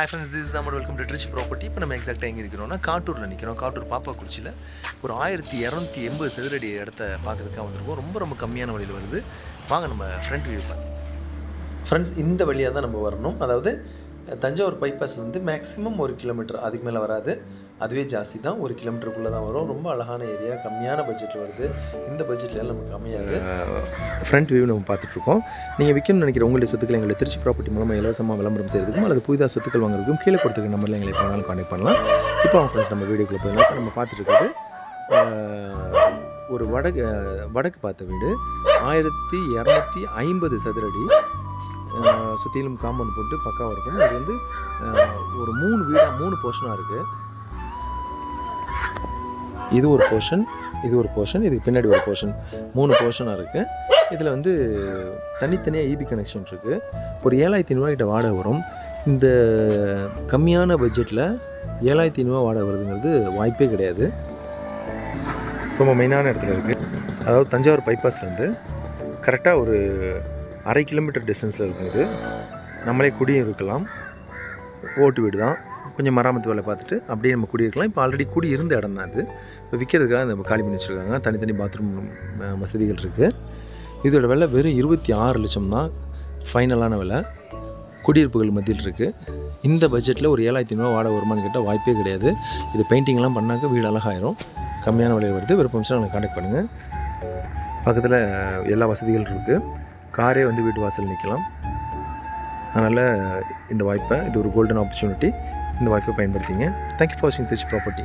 Hi friends this நம்ம welcome to Trichy property இப்போ நம்ம எக்ஸாக்டாக எங்கே இருக்கிறோம்னா காட்டூரில் நிற்கிறோம் காட்டூர் பாப்பாக்குறிச்சியில் ஒரு ஆயிரத்தி இரநூத்தி எண்பது சதுரடி இடத்த பார்க்குறதுக்காக வந்திருக்கோம். ரொம்ப ரொம்ப கம்மியான வழியில் வருது. வாங்க நம்ம ஃப்ரண்ட் வியூ பார்க்கலாம். ஃப்ரெண்ட்ஸ் இந்த வழியாக தான் நம்ம வரணும். அதாவது தஞ்சாவூர் பைபாஸ்லேருந்து மேக்ஸிமம் ஒரு கிலோமீட்டர் அதுக்கு மேலே வராது. அதுவே ஜாஸ்தி தான். ஒரு கிலோமீட்டருக்குள்ளே தான் வரும். ரொம்ப அழகான ஏரியா கம்மியான பட்ஜெட்டில் வருது. இந்த பட்ஜெட்டில் நமக்கு அமையாது. ஃப்ரண்ட் வியூ நம்ம பார்த்துட்ருக்கோம். நீங்கள் விற்கணும்னு நினைக்கிற உங்களுடைய சொத்துக்களை எங்களை திருச்சி ப்ராப்பர்ட்டி மூலமாக இலவசமாக விளம்பரம் செய்கிறதுக்கும் அல்லது புதிதாக சொத்துக்கள் வாங்குறதுக்கும் கீழே கொடுத்துருக்க நம்பரில் எங்களை எப்போ கான்டெக்ட் பண்ணலாம். இப்போ அவங்க ஃப்ரெண்ட்ஸ் நம்ம வீடியோக்குள்ளே போயிடலாம். நம்ம பார்த்துட்டு ஒரு வடக்கு வடக்கு பார்த்த வீடு. ஆயிரத்தி இரநூத்தி ஐம்பது சதுரடி சுற்றிலும் காம்பவுண்ட் போட்டு பக்காவாக இருக்கும் இது வந்து ஒரு மூணு வீடாக மூணு போர்ஷனாக இருக்குது இது ஒரு போர்ஷன் இது ஒரு போர்ஷன் இதுக்கு பின்னாடி ஒரு போர்ஷன் மூணு போர்ஷனாக இருக்குது இதில் வந்து தனித்தனியாக இபி கனெக்ஷன் இருக்குது ஒரு ஏழாயிரத்தி ஐநூறுவாய்கிட்ட வாடகை வரும். இந்த கம்மியான பட்ஜெட்டில் ஏழாயிரத்தி ஐநூறுவா வாடகை வருதுங்கிறது வாய்ப்பே கிடையாது. ரொம்ப மெயினான இடத்துல இருக்குது அதாவது தஞ்சாவூர் பைபாஸ்லேருந்து கரெக்டாக ஒரு அரை கிலோமீட்டர் டிஸ்டன்ஸில் இருக்கும் இது நம்மளே குடியும் இருக்கலாம் ஓட்டு வீடு தான். கொஞ்சம் மராமத்து வேலை பார்த்துட்டு அப்படியே நம்ம குடியிருக்கலாம். இப்போ ஆல்ரெடி குடி இருந்த இடம் தான் அது. இப்போ விற்கிறதுக்காக நம்ம காலி பண்ணி வச்சுருக்காங்க. தனித்தனி பாத்ரூம் வசதிகள் இருக்குது இதோட விலை வெறும் இருபத்தி ஆறு லட்சம் தான். ஃபைனலான விலை. குடியிருப்புகள் மத்தியில் இருக்குது இந்த பட்ஜெட்டில் ஒரு ஏழாயிரத்தி ஐநூறுவா வாடகை வருமானு கேட்டால் வாய்ப்பே கிடையாது. இது பெயிண்டிங்லாம் பண்ணாக்க வீடு அழகாயிரும். கம்மியான விலையில் வருது. விருப்பம் எனக்கு கான்டாக்ட் பண்ணுங்கள் பக்கத்தில் எல்லா வசதிகள் இருக்குது காரே வந்து வீட்டு வாசல் நிற்கலாம். அதனால் இந்த வாய்ப்பை இது ஒரு கோல்டன் ஆப்பர்ச்சுனிட்டி இந்த வாய்ப்பை பயன்படுத்திங்க. தேங்க்யூ ஃபார் வாட்சிங் திச் ப்ராப்பர்ட்டி